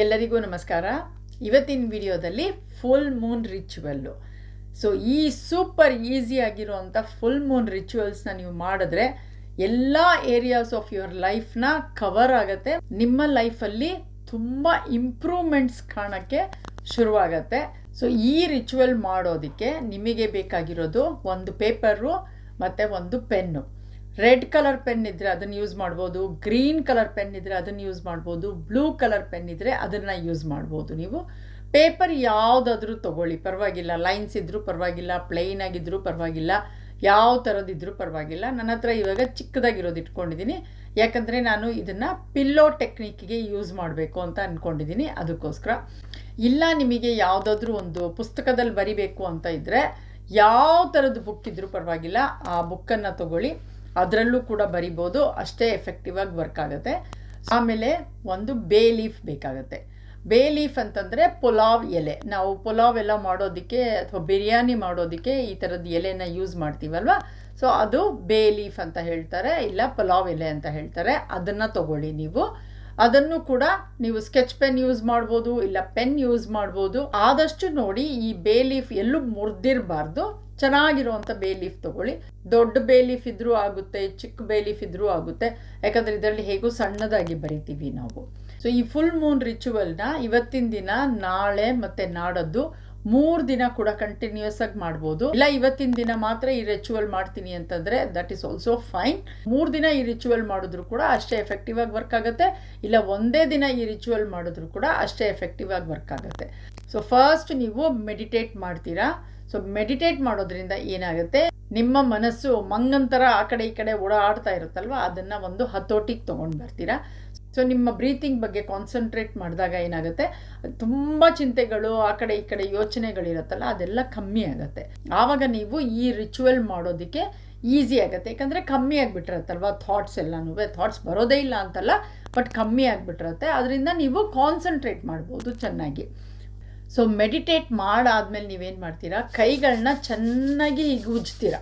ಎಲ್ಲರಿಗೂ ನಮಸ್ಕಾರ. ಇವತ್ತಿನ ವಿಡಿಯೋದಲ್ಲಿ ಫುಲ್ ಮೂನ್ ರಿಚುವಲ್ಲು ಸೊ ಈ ಸೂಪರ್ ಈಸಿ ಆಗಿರುವಂಥ ಫುಲ್ ಮೂನ್ ರಿಚುವಲ್ಸ್ನ ನೀವು ಮಾಡಿದ್ರೆ ಎಲ್ಲ ಏರಿಯಾಸ್ ಆಫ್ ಯುವರ್ ಲೈಫ್ನ ಕವರ್ ಆಗುತ್ತೆ. ನಿಮ್ಮ ಲೈಫಲ್ಲಿ ತುಂಬ ಇಂಪ್ರೂವ್ಮೆಂಟ್ಸ್ ಕಾಣೋಕ್ಕೆ ಶುರುವಾಗತ್ತೆ. ಸೊ ಈ ರಿಚುವಲ್ ಮಾಡೋದಕ್ಕೆ ನಿಮಗೆ ಬೇಕಾಗಿರೋದು ಒಂದು ಪೇಪರು ಮತ್ತು ಒಂದು ಪೆನ್ನು ರೆಡ್ ಕಲರ್ ಪೆನ್ ಇದ್ದರೆ ಅದನ್ನು ಯೂಸ್ ಮಾಡ್ಬೋದು, ಗ್ರೀನ್ ಕಲರ್ ಪೆನ್ ಇದ್ದರೆ ಅದನ್ನು ಯೂಸ್ ಮಾಡ್ಬೋದು, ಬ್ಲೂ ಕಲರ್ ಪೆನ್ ಇದ್ದರೆ ಅದನ್ನು ಯೂಸ್ ಮಾಡ್ಬೋದು ನೀವು. ಪೇಪರ್ ಯಾವುದಾದ್ರೂ ತೊಗೊಳ್ಳಿ, ಪರವಾಗಿಲ್ಲ. ಲೈನ್ಸ್ ಇದ್ದರೂ ಪರವಾಗಿಲ್ಲ ಪ್ಲೈನ್ ಆಗಿದ್ದರೂ ಪರವಾಗಿಲ್ಲ, ಯಾವ ಥರದಿದ್ದರೂ ಪರವಾಗಿಲ್ಲ. ನನ್ನ ಹತ್ರ ಇವಾಗ ಚಿಕ್ಕದಾಗಿರೋದು ಇಟ್ಕೊಂಡಿದ್ದೀನಿ ಯಾಕಂದರೆ ನಾನು ಇದನ್ನು ಪಿಲ್ಲೋ ಟೆಕ್ನಿಕ್ಗೆ ಯೂಸ್ ಮಾಡಬೇಕು ಅಂತ ಅಂದ್ಕೊಂಡಿದ್ದೀನಿ ಅದಕ್ಕೋಸ್ಕರ. ಇಲ್ಲ ನಿಮಗೆ ಯಾವುದಾದ್ರೂ ಒಂದು ಪುಸ್ತಕದಲ್ಲಿ ಬರಿಬೇಕು ಅಂತ ಇದ್ದರೆ ಯಾವ ಥರದ್ದು ಬುಕ್ ಇದ್ದರೂ ಪರವಾಗಿಲ್ಲ, ಆ ಬುಕ್ಕನ್ನು ತಗೊಳ್ಳಿ. ಅದರಲ್ಲೂ ಕೂಡ ಬರಿಬೋದು, ಅಷ್ಟೇ ಎಫೆಕ್ಟಿವ್ ಆಗಿ ವರ್ಕ್ ಆಗುತ್ತೆ. ಆಮೇಲೆ ಒಂದು ಬೇ ಲೀಫ್ ಬೇಕಾಗುತ್ತೆ. ಬೇ ಲೀಫ್ ಅಂತಂದರೆ ಪುಲಾವ್ ಎಲೆ. ನಾವು ಪುಲಾವ್ ಎಲ್ಲ ಮಾಡೋದಕ್ಕೆ ಅಥವಾ ಬಿರಿಯಾನಿ ಮಾಡೋದಕ್ಕೆ ಈ ಥರದ ಎಲೆನ ಯೂಸ್ ಮಾಡ್ತೀವಲ್ವ? ಸೊ ಅದು ಬೇ ಲೀಫ್ ಅಂತ ಹೇಳ್ತಾರೆ, ಇಲ್ಲ ಪುಲಾವ್ ಎಲೆ ಅಂತ ಹೇಳ್ತಾರೆ. ಅದನ್ನು ತಗೊಳ್ಳಿ ನೀವು. ಅದನ್ನು ಕೂಡ ನೀವು ಸ್ಕೆಚ್ ಪೆನ್ ಯೂಸ್ ಮಾಡ್ಬೋದು, ಇಲ್ಲ ಪೆನ್ ಯೂಸ್ ಮಾಡ್ಬೋದು. ಆದಷ್ಟು ನೋಡಿ ಈ ಬೇ ಲೀಫ್ ಎಲ್ಲೂ ಮುರಿದಿರಬಾರ್ದು. ಚೆನ್ನಾಗಿರುವಂಥ ಬೇ ಲೀಫ್ ತಗೊಳ್ಳಿ. ದೊಡ್ಡ ಬೇ ಲೀಫ್ ಇದ್ರೂ ಆಗುತ್ತೆ, ಚಿಕ್ಕ ಬೇ ಲೀಫ್ ಇದ್ರೂ ಆಗುತ್ತೆ. ಯಾಕಂದರೆ ಇದರಲ್ಲಿ ಹೇಗೂ ಸಣ್ಣದಾಗಿ ಬರಿತೀವಿ ನಾವು. ಸೊ ಈ ಫುಲ್ ಮೂನ್ ರಿಚುವಲ್ನ ಇವತ್ತಿನ ದಿನ, ನಾಳೆ ಮತ್ತು ನಾಡದ್ದು ಮೂರು ದಿನ ಕೂಡ ಕಂಟಿನ್ಯೂಸ್ ಆಗಿ ಮಾಡ್ಬೋದು. ಇಲ್ಲ, ಇವತ್ತಿನ ದಿನ ಮಾತ್ರ ಈ ರಿಚುವಲ್ ಮಾಡ್ತೀನಿ ಅಂತಂದ್ರೆ ದಟ್ ಈಸ್ ಆಲ್ಸೋ ಫೈನ್ ಮೂರು ದಿನ ಈ ರಿಚುವಲ್ ಮಾಡಿದ್ರು ಕೂಡ ಅಷ್ಟೇ ಎಫೆಕ್ಟಿವ್ ಆಗಿ ವರ್ಕ್ ಆಗುತ್ತೆ. ಇಲ್ಲ, ಒಂದೇ ದಿನ ಈ ರಿಚುವಲ್ ಮಾಡಿದ್ರು ಕೂಡ ಅಷ್ಟೇ ಎಫೆಕ್ಟಿವ್ ಆಗಿ ವರ್ಕ್ ಆಗುತ್ತೆ. ಸೊ ಫಸ್ಟ್ ನೀವು ಮೆಡಿಟೇಟ್ ಮಾಡ್ತೀರಾ? ಸೊ ಮೆಡಿಟೇಟ್ ಮಾಡೋದ್ರಿಂದ ಏನಾಗುತ್ತೆ? ನಿಮ್ಮ ಮನಸ್ಸು ಮಂಗಂತರ ಆ ಕಡೆ ಈ ಕಡೆ ಓಡಾಡ್ತಾ ಇರುತ್ತಲ್ವ? ಅದನ್ನು ಒಂದು ಹತೋಟಿಗೆ ತೊಗೊಂಡು ಬರ್ತೀರಾ? ಸೊ ನಿಮ್ಮ ಬ್ರೀತಿಂಗ್ ಬಗ್ಗೆ ಕಾನ್ಸಂಟ್ರೇಟ್ ಮಾಡಿದಾಗ ಏನಾಗುತ್ತೆ? ತುಂಬ ಚಿಂತೆಗಳು, ಆ ಕಡೆ ಈ ಕಡೆ ಯೋಚನೆಗಳಿರುತ್ತಲ್ಲ ಅದೆಲ್ಲ ಕಮ್ಮಿ ಆಗುತ್ತೆ. ಆವಾಗ ನೀವು ಈ ರಿಚುವಲ್ ಮಾಡೋದಕ್ಕೆ ಈಸಿ ಆಗುತ್ತೆ. ಯಾಕಂದರೆ ಕಮ್ಮಿ ಆಗಿಬಿಟ್ಟಿರತ್ತಲ್ವ ಥಾಟ್ಸ್ ಎಲ್ಲನೂ. ಥಾಟ್ಸ್ ಬರೋದೇ ಇಲ್ಲ ಅಂತಲ್ಲ ಬಟ್ ಕಮ್ಮಿ ಆಗಿಬಿಟ್ಟಿರುತ್ತೆ. ಅದರಿಂದ ನೀವು ಕಾನ್ಸಂಟ್ರೇಟ್ ಮಾಡ್ಬೋದು ಚೆನ್ನಾಗಿ. ಸೊ ಮೆಡಿಟೇಟ್ ಮಾಡಾದ್ಮೇಲೆ ನೀವೇನು ಮಾಡ್ತೀರಾ? ಕೈಗಳನ್ನ ಚೆನ್ನಾಗಿ ಈಗ ಉಜ್ತೀರಾ?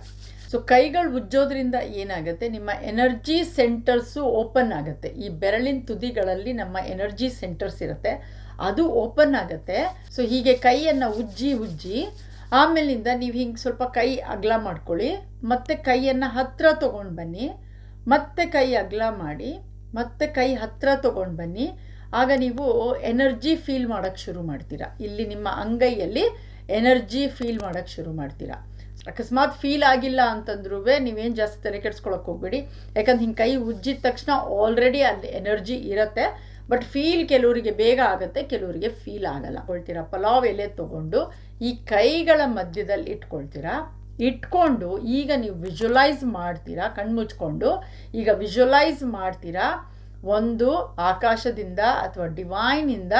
ಸೊ ಕೈಗಳು ಉಜ್ಜೋದ್ರಿಂದ ಏನಾಗುತ್ತೆ? ನಿಮ್ಮ ಎನರ್ಜಿ ಸೆಂಟರ್ಸು ಓಪನ್ ಆಗುತ್ತೆ. ಈ ಬೆರಳಿನ ತುದಿಗಳಲ್ಲಿ ನಮ್ಮ ಎನರ್ಜಿ ಸೆಂಟರ್ಸ್ ಇರುತ್ತೆ. ಅದು ಓಪನ್ ಆಗುತ್ತೆ. ಸೊ ಹೀಗೆ ಕೈಯನ್ನು ಉಜ್ಜಿ ಉಜ್ಜಿ, ಆಮೇಲಿಂದ ನೀವು ಹಿಂಗೆ ಸ್ವಲ್ಪ ಕೈ ಅಗಲ ಮಾಡ್ಕೊಳ್ಳಿ. ಮತ್ತೆ ಕೈಯನ್ನು ಹತ್ತಿರ ತೊಗೊಂಡು ಬನ್ನಿ. ಮತ್ತೆ ಕೈ ಅಗಲ ಮಾಡಿ, ಮತ್ತೆ ಕೈ ಹತ್ತಿರ ತೊಗೊಂಡು ಬನ್ನಿ. ಆಗ ನೀವು ಎನರ್ಜಿ ಫೀಲ್ ಮಾಡೋಕ್ಕೆ ಶುರು ಮಾಡ್ತೀರಾ. ಇಲ್ಲಿ ನಿಮ್ಮ ಅಂಗೈಯಲ್ಲಿ ಎನರ್ಜಿ ಫೀಲ್ ಮಾಡೋಕ್ಕೆ ಶುರು ಮಾಡ್ತೀರಾ. ಅಕಸ್ಮಾತ್ ಫೀಲ್ ಆಗಿಲ್ಲ ಅಂತಂದ್ರೂ ನೀವೇನು ಜಾಸ್ತಿ ತಲೆ ಕೆಡ್ಸ್ಕೊಳಕ್ಕೆ ಹೋಗ್ಬೇಡಿ. ಯಾಕಂದ್ರೆ ಹಿಂಗೆ ಕೈ ಉಜ್ಜಿದ ತಕ್ಷಣ ಆಲ್ರೆಡಿ ಅಲ್ಲಿ ಎನರ್ಜಿ ಇರುತ್ತೆ. ಬಟ್ ಫೀಲ್ ಕೆಲವರಿಗೆ ಬೇಗ ಆಗುತ್ತೆ, ಕೆಲವರಿಗೆ ಫೀಲ್ ಆಗಲ್ಲ. ಕೊಳ್ತೀರಾ ಪಲಾವ್ ಎಲೆ ತೊಗೊಂಡು ಈ ಕೈಗಳ ಮಧ್ಯದಲ್ಲಿ ಇಟ್ಕೊಳ್ತೀರಾ. ಇಟ್ಕೊಂಡು ಈಗ ನೀವು ವಿಜುವಲೈಸ್ ಮಾಡ್ತೀರಾ, ಕಣ್ಮುಚ್ಕೊಂಡು. ಈಗ ವಿಜುವಲೈಸ್ ಮಾಡ್ತೀರಾ. ಒಂದು ಆಕಾಶದಿಂದ ಅಥವಾ ಡಿವೈನಿಂದ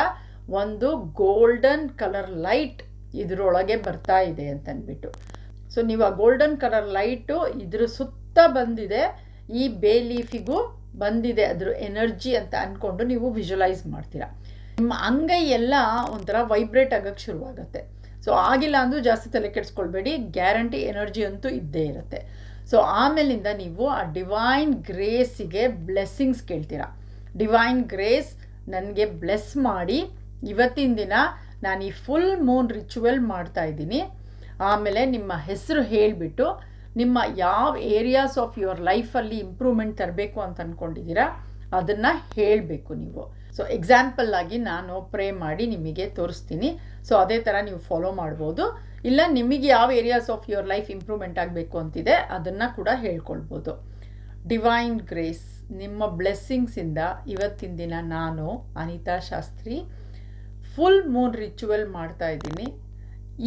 ಒಂದು ಗೋಲ್ಡನ್ ಕಲರ್ ಲೈಟ್ ಇದರೊಳಗೆ ಬರ್ತಾ ಇದೆ ಅಂತನ್ಬಿಟ್ಟು. ಸೊ, ನೀವು ಆ ಗೋಲ್ಡನ್ ಕಲರ್ ಲೈಟು ಇದ್ರ ಸುತ್ತ ಬಂದಿದೆ, ಈ ಬೇ ಲೀಫಿಗೂ ಬಂದಿದೆ ಅದ್ರ ಎನರ್ಜಿ ಅಂತ ಅಂದ್ಕೊಂಡು ನೀವು ವಿಜುವಲೈಸ್ ಮಾಡ್ತೀರಾ. ನಿಮ್ಮ ಅಂಗೈ ಎಲ್ಲ ಒಂಥರ ವೈಬ್ರೇಟ್ ಆಗೋಕ್ಕೆ ಶುರುವಾಗುತ್ತೆ. ಸೊ, ಆಗಿಲ್ಲ ಅಂದರೂ ಜಾಸ್ತಿ ತಲೆ ಕೆಡಿಸ್ಕೊಳ್ಬೇಡಿ, ಗ್ಯಾರಂಟಿ ಎನರ್ಜಿ ಅಂತೂ ಇದ್ದೇ ಇರುತ್ತೆ. ಸೊ ಆಮೇಲಿಂದ ನೀವು ಆ ಡಿವೈನ್ ಗ್ರೇಸಿಗೆ ಬ್ಲೆಸ್ಸಿಂಗ್ಸ್ ಕೇಳ್ತೀರಾ. ಡಿವೈನ್ ಗ್ರೇಸ್ ನನಗೆ ಬ್ಲೆಸ್ ಮಾಡಿ ಇವತ್ತಿನ ದಿನ ನಾನು ಈ ಫುಲ್ ಮೂನ್ ರಿಚುವಲ್ ಮಾಡ್ತಾ ಇದ್ದೀನಿ. ಆಮೇಲೆ ನಿಮ್ಮ ಹೆಸರು ಹೇಳಿಬಿಟ್ಟು ನಿಮ್ಮ ಯಾವ ಏರಿಯಾಸ್ ಆಫ್ ಯುವರ್ ಲೈಫಲ್ಲಿ ಇಂಪ್ರೂವ್ಮೆಂಟ್ ತರಬೇಕು ಅಂತ ಅಂದ್ಕೊಂಡಿದ್ದೀರಾ ಅದನ್ನು ಹೇಳಬೇಕು ನೀವು. ಸೊ ಎಕ್ಸಾಂಪಲ್ ಆಗಿ ನಾನು ಪ್ರೇ ಮಾಡಿ ನಿಮಗೆ ತೋರಿಸ್ತೀನಿ. ಸೊ ಅದೇ ಥರ ನೀವು ಫಾಲೋ ಮಾಡ್ಬೋದು. ಇಲ್ಲ, ನಿಮಗೆ ಯಾವ areas of your life improvement ಆಗಬೇಕು ಅಂತಿದೆ, ಅದನ್ನು ಕೂಡ ಹೇಳ್ಕೊಳ್ಬೋದು. ಡಿವೈನ್ ಗ್ರೇಸ್ ನಿಮ್ಮ ಬ್ಲೆಸ್ಸಿಂಗ್ಸಿಂದ ಇವತ್ತಿನ ದಿನ ನಾನು, Anita Shastri full moon ritual ಮಾಡ್ತಾ ಇದ್ದೀನಿ.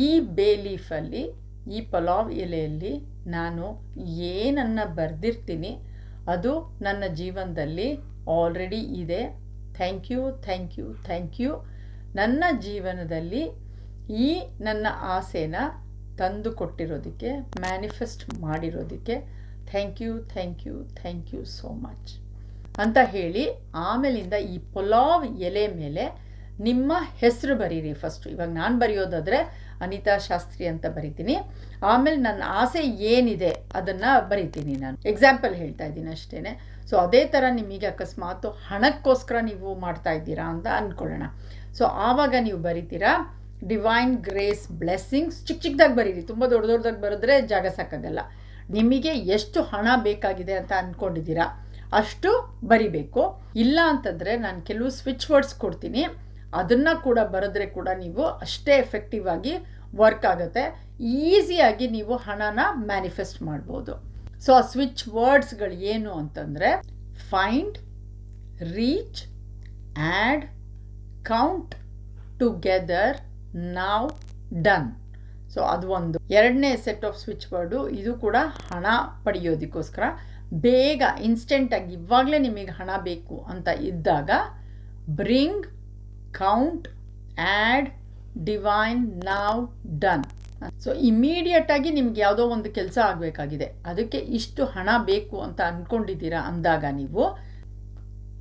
ಈ ಬೇ ಲೀಫಲ್ಲಿ ಈ ಪಲಾವ್ ಎಲೆಯಲ್ಲಿ ನಾನು ಏನನ್ನು ಬರೆದಿರ್ತೀನಿ, ಅದು ನನ್ನ ಜೀವನದಲ್ಲಿ ಆಲ್ರೆಡಿ ಇದೆ. Thank you thank you thank you ನನ್ನ ಜೀವನದಲ್ಲಿ ಈ ನನ್ನ ಆಸೆನ ತಂದು ಕೊಟ್ಟಿರೋದಕ್ಕೆ manifest ಮಾಡಿರೋದಕ್ಕೆ thank you thank you thank you so much ಅಂತ ಹೇಳಿ ಆಮೇಲಿಂದ ಈ ಪುಲಾವ್ ಎಲೆ ಮೇಲೆ ನಿಮ್ಮ ಹೆಸರು ಬರೀರಿ ಫಸ್ಟು ಇವಾಗ ನಾನು ಬರೆಯೋದಾದರೆ ಅನಿತಾ ಶಾಸ್ತ್ರಿ ಅಂತ ಬರಿತೀನಿ. ಆಮೇಲೆ ನನ್ನ ಆಸೆ ಏನಿದೆ ಅದನ್ನು ಬರಿತೀನಿ ನಾನು. ಎಕ್ಸಾಂಪಲ್ ಹೇಳ್ತಾ ಇದ್ದೀನಿ ಅಷ್ಟೇ ಸೊ ಅದೇ ಥರ ನಿಮಗೆ ಅಕಸ್ಮಾತು ಹಣಕ್ಕೋಸ್ಕರ ನೀವು ಮಾಡ್ತಾ ಇದ್ದೀರಾ ಅಂತ ಅಂದ್ಕೊಳ್ಳೋಣ ಸೊ ಆವಾಗ ನೀವು ಬರಿತೀರಾ? ಡಿವೈನ್ ಗ್ರೇಸ್ ಬ್ಲೆಸ್ಸಿಂಗ್ಸ್ ಚಿಕ್ಕ ಚಿಕ್ಕದಾಗಿ ಬರೀರಿ, ತುಂಬ ದೊಡ್ಡ ದೊಡ್ಡದಾಗಿ ಬರೆದ್ರೆ ಜಾಗ ಸಾಕಾಗಲ್ಲ. ನಿಮಗೆ ಎಷ್ಟು ಹಣ ಬೇಕಾಗಿದೆ ಅಂತ ಅಂದ್ಕೊಂಡಿದ್ದೀರಾ ಅಷ್ಟು ಬರಿಬೇಕು. ಇಲ್ಲ ಅಂತಂದರೆ ನಾನು ಕೆಲವು ಸ್ವಿಚ್ ವರ್ಡ್ಸ್ ಕೊಡ್ತೀನಿ. ಅದನ್ನು ಕೂಡ ಬರೆದ್ರೆ ಕೂಡ ನೀವು ಅಷ್ಟೇ ಎಫೆಕ್ಟಿವ್ ಆಗಿ ವರ್ಕ್ ಆಗುತ್ತೆ. ಈಸಿಯಾಗಿ ನೀವು ಹಣನ ಮ್ಯಾನಿಫೆಸ್ಟ್ ಮಾಡ್ಬೋದು. ಸೊ ಆ ಸ್ವಿಚ್ ವರ್ಡ್ಸ್ಗಳು ಏನು ಅಂತಂದರೆ find reach add count together now done so ಅದು ಒಂದು. ಎರಡನೇ ಸೆಟ್ ಆಫ್ ಸ್ವಿಚ್ ಬೋರ್ಡು ಇದು ಕೂಡ ಹಣ ಪಡೆಯೋದಕ್ಕೋಸ್ಕರ ಬೇಗ ಇನ್ಸ್ಟೆಂಟಾಗಿ ಇವಾಗಲೇ ನಿಮಗೆ ಹಣ ಬೇಕು ಅಂತ ಇದ್ದಾಗ bring count add divine now done so ಇಮಿಡಿಯೇಟಾಗಿ ನಿಮ್ಗೆ ಯಾವುದೋ ಒಂದು ಕೆಲಸ ಆಗಬೇಕಾಗಿದೆ. ಅದಕ್ಕೆ ಇಷ್ಟು ಹಣ ಬೇಕು ಅಂತ ಅಂದ್ಕೊಂಡಿದ್ದೀರಾ ಅಂದಾಗ ನೀವು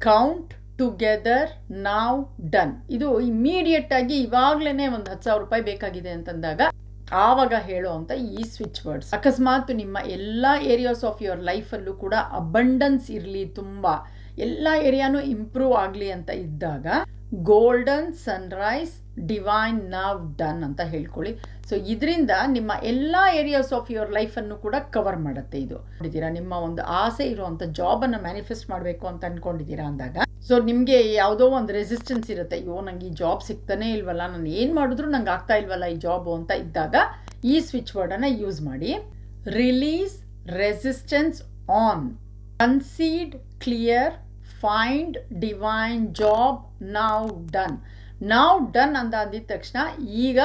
ಕೌಂಟ್ ಟುಗೆದರ್ ನಾವ್ ಡನ್ ಇದು ಇಮಿಡಿಯೇಟಾಗಿ ಇವಾಗ್ಲೇನೆ ಒಂದು ಹತ್ತು ಸಾವಿರ ರೂಪಾಯಿ ಬೇಕಾಗಿದೆ ಅಂತಂದಾಗ ಆವಾಗ ಹೇಳೋ ಅಂತ ಈ ಸ್ವಿಚ್ ವರ್ಡ್ಸ್ ಅಕಸ್ಮಾತ್ ನಿಮ್ಮ ಎಲ್ಲ ಏರಿಯಾಸ್ ಆಫ್ ಯುವರ್ ಲೈಫಲ್ಲೂ ಕೂಡ ಅಬಂಡನ್ಸ್ ಇರಲಿ ತುಂಬ. ಎಲ್ಲ ಏರಿಯಾನು ಇಂಪ್ರೂವ್ ಆಗಲಿ ಅಂತ ಇದ್ದಾಗ golden sunrise divine now done ಅಂತ ಹೇಳ್ಕೊಳ್ಳಿ. ಸೊ ಇದರಿಂದ ನಿಮ್ಮ ಎಲ್ಲ ಏರಿಯಾಸ್ ಆಫ್ ಯುವರ್ ಲೈಫನ್ನು ಕೂಡ ಕವರ್ ಮಾಡುತ್ತೆ ಇದು. ನೋಡಿದ್ದೀರಾ? ನಿಮ್ಮ ಒಂದು ಆಸೆ ಇರುವಂಥ ಜಾಬನ್ನು ಮ್ಯಾನಿಫೆಸ್ಟ್ ಮಾಡಬೇಕು ಅಂತ ಅಂದ್ಕೊಂಡಿದ್ದೀರಾ ಅಂದಾಗ ಸೊ ನಿಮಗೆ ಯಾವುದೋ ಒಂದು ರೆಸಿಸ್ಟೆನ್ಸ್ ಇರುತ್ತೆ. ಅಯ್ಯೋ ನನಗೆ ಈ ಜಾಬ್ ಸಿಗ್ತಾನೇ ಇಲ್ವಲ್ಲ, ನಾನು ಏನು ಮಾಡಿದ್ರು ನಂಗೆ ಆಗ್ತಾ ಇಲ್ವಲ್ಲ ಈ ಜಾಬು ಅಂತ ಇದ್ದಾಗ ಈ ಸ್ವಿಚ್ ವರ್ಡನ್ನು ಯೂಸ್ ಮಾಡಿ. Release resistance on concede clear find divine job now done now done ಅಂತ ಅಂದಿದ ತಕ್ಷಣ ಈಗ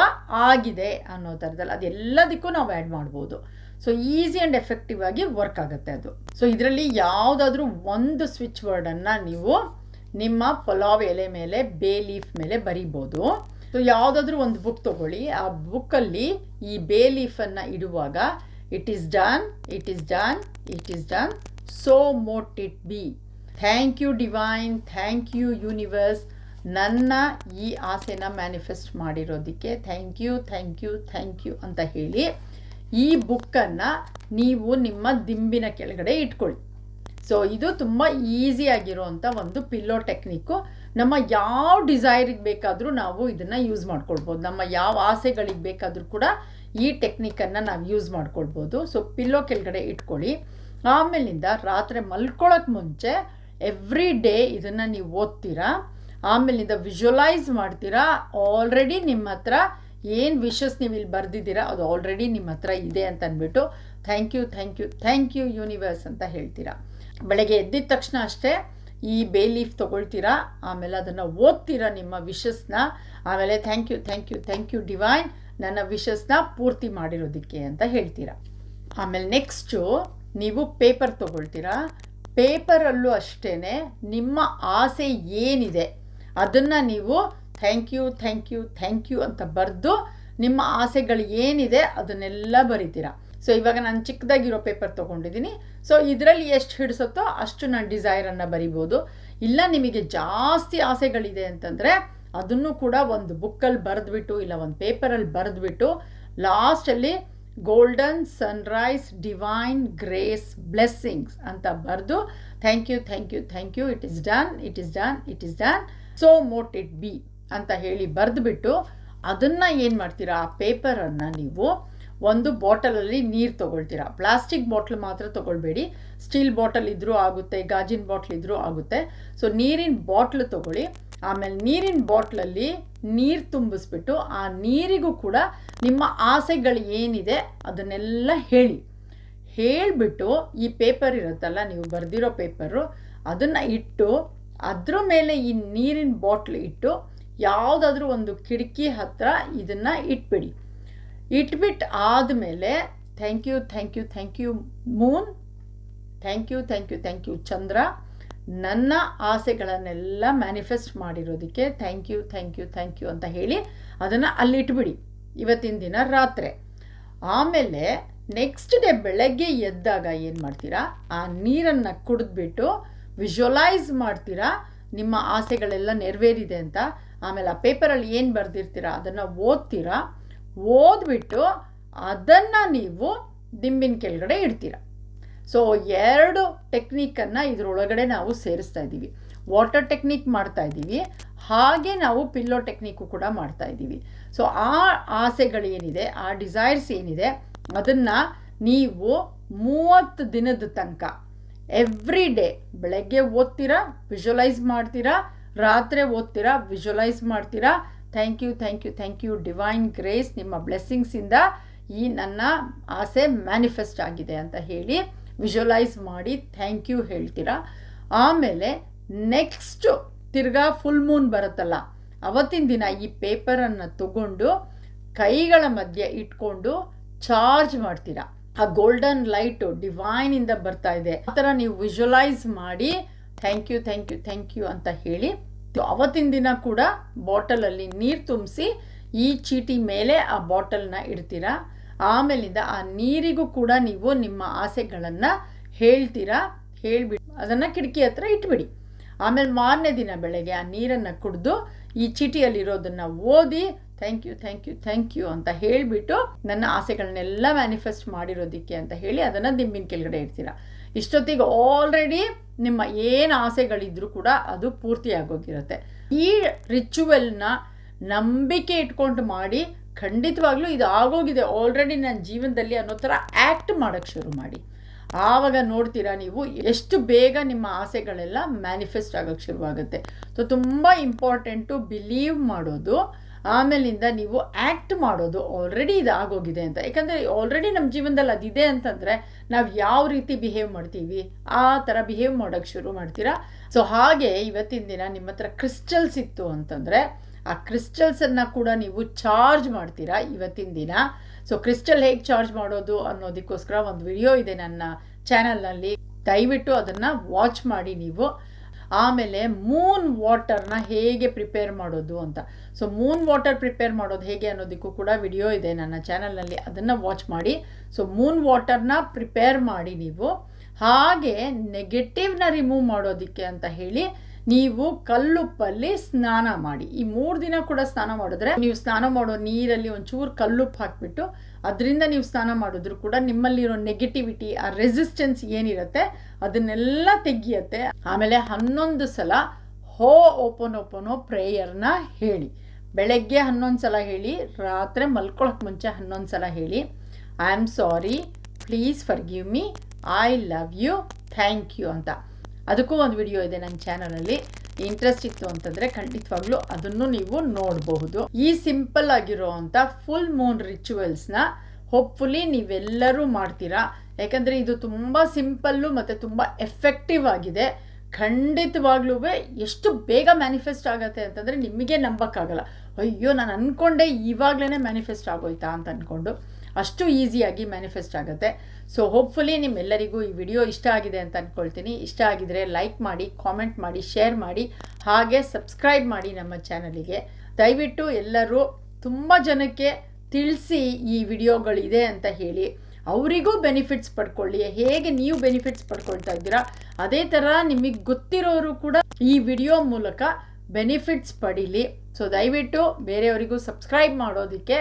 ಆಗಿದೆ ಅನ್ನೋ ಥರದಲ್ಲಿ ಅದೆಲ್ಲದಕ್ಕೂ ನಾವು ಆ್ಯಡ್ ಮಾಡ್ಬೋದು. ಸೊ ಈಸಿ ಆ್ಯಂಡ್ ಎಫೆಕ್ಟಿವ್ ಆಗಿ ವರ್ಕ್ ಆಗುತ್ತೆ ಅದು. ಸೊ ಇದರಲ್ಲಿ ಯಾವುದಾದ್ರೂ ಒಂದು ಸ್ವಿಚ್ ವರ್ಡನ್ನು ನೀವು ನಿಮ್ಮ ಪಲಾವ್ ಎಲೆ ಮೇಲೆ ಬೇ ಲೀಫ್ ಮೇಲೆ ಬರಿಬೋದು. ಸೊ ಯಾವುದಾದ್ರೂ ಒಂದು ಬುಕ್ ತಗೊಳ್ಳಿ. ಆ ಬುಕ್ಕಲ್ಲಿ ಈ ಬೇ ಲೀಫನ್ನು ಇಡುವಾಗ it is done it is done it is done so mote it be thank you divine thank you universe ನನ್ನ ಈ ಆಸೆನ manifest ಮಾಡಿರೋದಕ್ಕೆ thank you thank you thank you ಅಂತ ಹೇಳಿ ಈ ಬುಕ್ಕನ್ನು ನೀವು ನಿಮ್ಮ ದಿಂಬಿನ ಕೆಳಗಡೆ ಇಟ್ಕೊಳ್ಳಿ. ಸೊ ಇದು ತುಂಬ ಈಸಿಯಾಗಿರುವಂಥ ಒಂದು ಪಿಲ್ಲೋ ಟೆಕ್ನಿಕ್ಕು ನಮ್ಮ ಯಾವ ಡಿಸೈರಿಗೆ ಬೇಕಾದರೂ ನಾವು ಇದನ್ನು ಯೂಸ್ ಮಾಡ್ಕೊಳ್ಬೋದು. ನಮ್ಮ ಯಾವ ಆಸೆಗಳಿಗೆ ಬೇಕಾದರೂ ಕೂಡ ಈ ಟೆಕ್ನಿಕನ್ನು ನಾವು ಯೂಸ್ ಮಾಡ್ಕೊಳ್ಬೋದು. ಸೊ ಪಿಲ್ಲೋ ಕೆಳಗಡೆ ಇಟ್ಕೊಳ್ಳಿ. ಆಮೇಲಿಂದ ರಾತ್ರಿ ಮಲ್ಕೊಳ್ಳೋಕೆ ಮುಂಚೆ ಎವ್ರಿ ಡೇ ಇದನ್ನು ನೀವು ಓದ್ತೀರಾ? ಆಮೇಲಿಂದ ವಿಜುವಲೈಸ್ ಮಾಡ್ತೀರಾ? ಆಲ್ರೆಡಿ ನಿಮ್ಮ ಹತ್ರ ಏನು ವಿಷಸ್ ನೀವು ಇಲ್ಲಿ ಬರೆದಿದ್ದೀರಾ? ಅದು ಆಲ್ರೆಡಿ ನಿಮ್ಮ ಹತ್ರ ಇದೆ ಅಂತ ಅಂದ್ಬಿಟ್ಟು thank you thank you thank you universe ಅಂತ ಹೇಳ್ತೀರಾ? ಬೆಳಗ್ಗೆ ಎದ್ದಿದ ತಕ್ಷಣ ಅಷ್ಟೇ ಈ ಬೇ ಲೀಫ್ ತೊಗೊಳ್ತೀರಾ, ಆಮೇಲೆ ಅದನ್ನು ಓದ್ತೀರಾ ನಿಮ್ಮ ವಿಶಸ್ನ. ಆಮೇಲೆ thank you thank you thank you divine ನನ್ನ ವಿಶಸ್ನ ಪೂರ್ತಿ ಮಾಡಿರೋದಕ್ಕೆ ಅಂತ ಹೇಳ್ತೀರಾ. ಆಮೇಲೆ ನೆಕ್ಸ್ಟು ನೀವು ಪೇಪರ್ ತಗೊಳ್ತೀರಾ. ಪೇಪರಲ್ಲೂ ಅಷ್ಟೇ ನಿಮ್ಮ ಆಸೆ ಏನಿದೆ ಅದನ್ನು ನೀವು thank you thank you thank you ಅಂತ ಬರೆದು ನಿಮ್ಮ ಆಸೆಗಳು ಏನಿದೆ ಅದನ್ನೆಲ್ಲ ಬರಿತೀರಾ. ಸೊ ಇವಾಗ ನಾನು ಚಿಕ್ಕದಾಗಿರೋ ಪೇಪರ್ ತೊಗೊಂಡಿದ್ದೀನಿ ಸೊ ಇದರಲ್ಲಿ ಎಷ್ಟು ಹಿಡಿಸುತ್ತೋ ಅಷ್ಟು ನಾನು ಡಿಸೈರನ್ನು ಬರಿಬೋದು. ಇಲ್ಲ, ನಿಮಗೆ ಜಾಸ್ತಿ ಆಸೆಗಳಿದೆ ಅಂತಂದರೆ ಅದನ್ನು ಕೂಡ ಒಂದು ಬುಕ್ಕಲ್ಲಿ ಬರೆದ್ಬಿಟ್ಟು, ಇಲ್ಲ ಒಂದು ಪೇಪರಲ್ಲಿ ಬರೆದ್ಬಿಟ್ಟು ಲಾಸ್ಟಲ್ಲಿ golden sunrise divine grace blessings ಅಂತ ಬರೆದು thank you thank you thank you it is done it is done it is done so mote it be ಅಂತ ಹೇಳಿ ಬರೆದ್ಬಿಟ್ಟು ಅದನ್ನು ಏನು ಮಾಡ್ತೀರಾ? ಆ ಪೇಪರನ್ನು ನೀವು ಒಂದು ಬಾಟಲಲ್ಲಿ ನೀರು ತೊಗೊಳ್ತೀರಾ? ಪ್ಲಾಸ್ಟಿಕ್ ಬಾಟ್ಲ್ ಮಾತ್ರ ತೊಗೊಳ್ಬೇಡಿ. ಸ್ಟೀಲ್ ಬಾಟಲ್ ಇದ್ದರೂ ಆಗುತ್ತೆ, ಗಾಜಿನ ಬಾಟ್ಲ್ ಇದ್ದರೂ ಆಗುತ್ತೆ. ಸೊ ನೀರಿನ ಬಾಟ್ಲ್ ತೊಗೊಳ್ಳಿ. ಆಮೇಲೆ ನೀರಿನ ಬಾಟ್ಲಲ್ಲಿ ನೀರು ತುಂಬಿಸ್ಬಿಟ್ಟು ಆ ನೀರಿಗೂ ಕೂಡ ನಿಮ್ಮ ಆಸೆಗಳು ಏನಿದೆ ಅದನ್ನೆಲ್ಲ ಹೇಳಿ. ಹೇಳಿಬಿಟ್ಟು ಈ ಪೇಪರ್ ಇರುತ್ತಲ್ಲ, ನೀವು ಬರೆದಿರೋ ಪೇಪರು, ಅದನ್ನು ಇಟ್ಟು ಅದ್ರ ಮೇಲೆ ಈ ನೀರಿನ ಬಾಟ್ಲ್ ಇಟ್ಟು ಯಾವುದಾದ್ರೂ ಒಂದು ಕಿಟಕಿ ಹತ್ತಿರ ಇದನ್ನು ಇಟ್ಬಿಡಿ. ಇಟ್ಬಿಟ್ಟು ಆದಮೇಲೆ thank you thank you thank you moon thank you thank you thank you ಚಂದ್ರ, ನನ್ನ ಆಸೆಗಳನ್ನೆಲ್ಲ manifest ಮಾಡಿರೋದಕ್ಕೆ thank you thank you thank you ಅಂತ ಹೇಳಿ ಅದನ್ನು ಅಲ್ಲಿಟ್ಬಿಡಿ. ಇವತ್ತಿನ ದಿನ ರಾತ್ರಿ. ಆಮೇಲೆ ನೆಕ್ಸ್ಟ್ ಡೇ ಬೆಳಗ್ಗೆ ಎದ್ದಾಗ ಏನು ಮಾಡ್ತೀರಾ? ಆ ನೀರನ್ನು ಕುಡಿದ್ಬಿಟ್ಟು ವಿಜುವಲೈಸ್ ಮಾಡ್ತೀರಾ? ನಿಮ್ಮ ಆಸೆಗಳೆಲ್ಲ ನೆರವೇರಿದೆ ಅಂತ. ಆಮೇಲೆ ಆ ಪೇಪರಲ್ಲಿ ಏನು ಬರೆದಿರ್ತೀರಾ? ಅದನ್ನು ಓದ್ತೀರಾ? ಓದ್ಬಿಟ್ಟು ಅದನ್ನು ನೀವು ದಿಂಬಿನ ಕೆಳಗಡೆ ಇಡ್ತೀರ. ಸೊ ಎರಡು ಟೆಕ್ನಿಕನ್ನು ಇದರೊಳಗಡೆ ನಾವು ಸೇರಿಸ್ತಾ ಇದ್ದೀವಿ. ವಾಟರ್ ಟೆಕ್ನಿಕ್ ಮಾಡ್ತಾ ಇದ್ದೀವಿ. ಹಾಗೆ ನಾವು ಪಿಲ್ಲೋ ಟೆಕ್ನಿಕ್ಕು ಕೂಡ ಮಾಡ್ತಾ ಇದ್ದೀವಿ. ಸೊ ಆ ಆಸೆಗಳೇನಿದೆ, ಆ ಡಿಸೈರ್ಸ್ ಏನಿದೆ, ಅದನ್ನು ನೀವು ಮೂವತ್ತು ದಿನದ ತನಕ ಎವ್ರಿ ಡೇ ಬೆಳಗ್ಗೆ ಓದ್ತೀರಾ ವಿಜುವಲೈಸ್ ಮಾಡ್ತೀರಾ, ರಾತ್ರಿ ಓದ್ತೀರಾ ವಿಜುವಲೈಸ್ ಮಾಡ್ತೀರಾ thank you thank you thank you divine grace ನಿಮ್ಮ ಬ್ಲೆಸ್ಸಿಂಗ್ಸಿಂದ ಈ ನನ್ನ ಆಸೆ ಮ್ಯಾನಿಫೆಸ್ಟ್ ಆಗಿದೆ ಅಂತ ಹೇಳಿ ವಿಜುವಲೈಸ್ ಮಾಡಿ ಥ್ಯಾಂಕ್ ಯು ಹೇಳ್ತೀರಾ? ಆಮೇಲೆ ನೆಕ್ಸ್ಟು ತಿರ್ಗಾ ಫುಲ್ ಮೂನ್ ಬರುತ್ತಲ್ಲ, ಅವತ್ತಿನ ದಿನ ಈ ಪೇಪರನ್ನು ತಗೊಂಡು ಕೈಗಳ ಮಧ್ಯೆ ಇಟ್ಕೊಂಡು ಚಾರ್ಜ್ ಮಾಡ್ತೀರಾ? ಆ ಗೋಲ್ಡನ್ ಲೈಟು ಡಿವೈನಿಂದ ಬರ್ತಾ ಇದೆ. ಆ ಥರ ನೀವು ವಿಜುವಲೈಸ್ ಮಾಡಿ thank you thank you thank you ಅಂತ ಹೇಳಿ ಅವತ್ತಿನ ದಿನ ಕೂಡ ಬಾಟಲಲ್ಲಿ ನೀರು ತುಂಬಿಸಿ ಈ ಚೀಟಿ ಮೇಲೆ ಆ ಬಾಟಲ್ನ ಇಡ್ತೀರಾ? ಆಮೇಲಿಂದ ಆ ನೀರಿಗೂ ಕೂಡ ನೀವು ನಿಮ್ಮ ಆಸೆಗಳನ್ನು ಹೇಳ್ತೀರಾ? ಹೇಳಿಬಿಟ್ಟು ಅದನ್ನು ಕಿಟಕಿ ಹತ್ರ ಇಟ್ಬಿಡಿ. ಆಮೇಲೆ ಮಾರನೇ ದಿನ ಬೆಳಗ್ಗೆ ಆ ನೀರನ್ನು ಕುಡಿದು ಈ ಚೀಟಿಯಲ್ಲಿರೋದನ್ನು ಓದಿ thank you thank you thank you ಅಂತ ಹೇಳಿಬಿಟ್ಟು ನನ್ನ ಆಸೆಗಳನ್ನೆಲ್ಲ ಮ್ಯಾನಿಫೆಸ್ಟ್ ಮಾಡಿರೋದಕ್ಕೆ ಅಂತ ಹೇಳಿ ಅದನ್ನು ದಿಂಬಿನ ಕೆಳಗಡೆ ಇಡ್ತೀರಾ. ಇಷ್ಟೊತ್ತಿಗೆ ಆಲ್ರೆಡಿ ನಿಮ್ಮ ಏನು ಆಸೆಗಳಿದ್ರೂ ಕೂಡ ಅದು ಪೂರ್ತಿ ಆಗೋಗಿರುತ್ತೆ. ಈ ರಿಚುವಲ್ನ ನಂಬಿಕೆ ಇಟ್ಕೊಂಡು ಮಾಡಿ ಖಂಡಿತವಾಗ್ಲೂ ಇದು ಆಗೋಗಿದೆ. ಆಲ್ರೆಡಿ ನನ್ನ ಜೀವನದಲ್ಲಿ ಅನ್ನೋ ಥರ ಆ್ಯಕ್ಟ್ ಮಾಡೋಕ್ಕೆ ಶುರು ಮಾಡಿ. ಆವಾಗ ನೋಡ್ತೀರಾ ನೀವು ಎಷ್ಟು ಬೇಗ ನಿಮ್ಮ ಆಸೆಗಳೆಲ್ಲ ಮ್ಯಾನಿಫೆಸ್ಟ್ ಆಗೋಕ್ಕೆ ಶುರುವಾಗುತ್ತೆ. ಸೊ ತುಂಬ ಇಂಪಾರ್ಟೆಂಟು ಬಿಲೀವ್ ಮಾಡೋದು. ಆಮೇಲಿಂದ ನೀವು ಆ್ಯಕ್ಟ್ ಮಾಡೋದು ಆಲ್ರೆಡಿ ಇದು ಆಗೋಗಿದೆ ಅಂತ. ಯಾಕಂದರೆ ಆಲ್ರೆಡಿ ನಮ್ಮ ಜೀವನದಲ್ಲಿ ಅದಿದೆ ಅಂತಂದರೆ ನಾವು ಯಾವ ರೀತಿ ಬಿಹೇವ್ ಮಾಡ್ತೀವಿ, ಆ ಥರ ಬಿಹೇವ್ ಮಾಡೋಕ್ಕೆ ಶುರು ಮಾಡ್ತೀರಾ? ಸೊ ಹಾಗೆ ಇವತ್ತಿನ ದಿನ ನಿಮ್ಮ ಹತ್ರ ಕ್ರಿಸ್ಟಲ್ಸ್ ಇತ್ತು ಅಂತಂದರೆ ಆ ಕ್ರಿಸ್ಟಲ್ಸನ್ನು ಕೂಡ ನೀವು ಚಾರ್ಜ್ ಮಾಡ್ತೀರಾ ಇವತ್ತಿನ ದಿನ? ಸೊ ಕ್ರಿಸ್ಟಲ್ ಹೇಗೆ ಚಾರ್ಜ್ ಮಾಡೋದು ಅನ್ನೋದಕ್ಕೋಸ್ಕರ ಒಂದು ವಿಡಿಯೋ ಇದೆ ನನ್ನ ಚಾನಲ್ನಲ್ಲಿ ದಯವಿಟ್ಟು ಅದನ್ನು ವಾಚ್ ಮಾಡಿ ನೀವು. ಆಮೇಲೆ ಮೂನ್ ವಾಟರ್ನ ಹೇಗೆ ಪ್ರಿಪೇರ್ ಮಾಡೋದು ಅಂತ. ಸೊ ಮೂನ್ ವಾಟರ್ ಪ್ರಿಪೇರ್ ಮಾಡೋದು ಹೇಗೆ ಅನ್ನೋದಕ್ಕೂ ಕೂಡ ವಿಡಿಯೋ ಇದೆ ನನ್ನ ಚಾನಲ್ನಲ್ಲಿ ಅದನ್ನು ವಾಚ್ ಮಾಡಿ. ಸೊ ಮೂನ್ ವಾಟರ್ನ ಪ್ರಿಪೇರ್ ಮಾಡಿ ನೀವು. ಹಾಗೆ ನೆಗೆಟಿವ್ನ ರಿಮೂವ್ ಮಾಡೋದಕ್ಕೆ ಅಂತ ಹೇಳಿ ನೀವು ಕಲ್ಲುಪ್ಪಲ್ಲಿ ಸ್ನಾನ ಮಾಡಿ. ಈ ಮೂರು ದಿನ ಕೂಡ ಸ್ನಾನ ಮಾಡಿದ್ರೆ ನೀವು ಸ್ನಾನ ಮಾಡೋ ನೀರಲ್ಲಿ ಒಂಚೂರು ಕಲ್ಲುಪ್ಪು ಹಾಕಿಬಿಟ್ಟು ಅದರಿಂದ ನೀವು ಸ್ನಾನ ಮಾಡಿದ್ರು ಕೂಡ ನಿಮ್ಮಲ್ಲಿರೋ ನೆಗೆಟಿವಿಟಿ ಆ ರೆಸಿಸ್ಟೆನ್ಸ್ ಏನಿರುತ್ತೆ, ಅದನ್ನೆಲ್ಲ ತೆಗಿಯತ್ತೆ. ಆಮೇಲೆ ಹನ್ನೊಂದು ಸಲ ಹೋ ಓಪನ್ ಓಪನೋ ಪ್ರೇಯರ್ನ ಹೇಳಿ. ಬೆಳಗ್ಗೆ ಹನ್ನೊಂದು ಸಲ ಹೇಳಿ, ರಾತ್ರಿ ಮಲ್ಕೊಳಕ್ಕೆ ಮುಂಚೆ ಹನ್ನೊಂದು ಸಲ ಹೇಳಿ. I am sorry please forgive me I love you thank you ಅಂತ. ಅದಕ್ಕೂ ಒಂದು ವಿಡಿಯೋ ಇದೆ ನನ್ನ ಚಾನಲಲ್ಲಿ ಇಂಟ್ರೆಸ್ಟ್ ಇತ್ತು ಅಂತಂದರೆ ಖಂಡಿತವಾಗ್ಲೂ ಅದನ್ನು ನೀವು ನೋಡಬಹುದು. ಈ ಸಿಂಪಲ್ ಆಗಿರೋ ಫುಲ್ ಮೂನ್ ರಿಚುವಲ್ಸ್ನ ಹೋಪ್ಫುಲಿ ನೀವೆಲ್ಲರೂ ಮಾಡ್ತೀರಾ. ಯಾಕಂದ್ರೆ ಇದು ತುಂಬ ಸಿಂಪಲ್ಲು ಮತ್ತೆ ತುಂಬ ಎಫೆಕ್ಟಿವ್ ಆಗಿದೆ. ಖಂಡಿತವಾಗ್ಲೂ ಎಷ್ಟು ಬೇಗ ಮ್ಯಾನಿಫೆಸ್ಟ್ ಆಗುತ್ತೆ ಅಂತಂದರೆ ನಿಮಗೆ ನಂಬಕ್ಕಾಗಲ್ಲ. ಅಯ್ಯೋ, ನಾನು ಅಂದ್ಕೊಂಡೆ ಇವಾಗ್ಲೇನೆ ಮ್ಯಾನಿಫೆಸ್ಟ್ ಆಗೋಯ್ತಾ ಅಂತ ಅಂದ್ಕೊಂಡು ಅಷ್ಟು ಈಸಿಯಾಗಿ ಮ್ಯಾನಿಫೆಸ್ಟ್ ಆಗುತ್ತೆ. ಸೊ ಹೋಪ್ಫುಲಿ ನಿಮ್ಮೆಲ್ಲರಿಗೂ ಈ ವಿಡಿಯೋ ಇಷ್ಟ ಆಗಿದೆ ಅಂತ ಅಂದ್ಕೊಳ್ತೀನಿ ಇಷ್ಟ ಆಗಿದರೆ ಲೈಕ್ ಮಾಡಿ ಕಾಮೆಂಟ್ ಮಾಡಿ ಶೇರ್ ಮಾಡಿ, ಹಾಗೆ ಸಬ್ಸ್ಕ್ರೈಬ್ ಮಾಡಿ ನಮ್ಮ ಚಾನಲಿಗೆ. ದಯವಿಟ್ಟು ಎಲ್ಲರೂ ತುಂಬ ಜನಕ್ಕೆ ತಿಳಿಸಿ ಈ ವಿಡಿಯೋಗಳಿದೆ ಅಂತ ಹೇಳಿ. ಅವರಿಗೂ ಬೆನಿಫಿಟ್ಸ್ ಪಡ್ಕೊಳ್ಳಿ. ಹೇಗೆ ನೀವು ಬೆನಿಫಿಟ್ಸ್ ಪಡ್ಕೊಳ್ತಾ ಇದ್ದೀರಾ? ಅದೇ ಥರ ನಿಮಗೆ ಗೊತ್ತಿರೋರು ಕೂಡ ಈ ವಿಡಿಯೋ ಮೂಲಕ ಬೆನಿಫಿಟ್ಸ್ ಪಡೀಲಿ. ಸೊ ದಯವಿಟ್ಟು ಬೇರೆಯವರಿಗೂ ಸಬ್ಸ್ಕ್ರೈಬ್ ಮಾಡೋದಕ್ಕೆ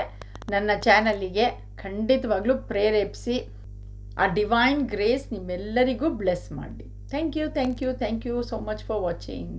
ನನ್ನ ಚಾನಲ್ಲಿಗೆ ಖಂಡಿತವಾಗ್ಲೂ ಪ್ರೇರೇಪಿಸಿ ಆ ಡಿವೈನ್ ಗ್ರೇಸ್ ನಿಮ್ಮೆಲ್ಲರಿಗೂ ಬ್ಲೆಸ್ ಮಾಡಿ. Thank you thank you thank you so much for watching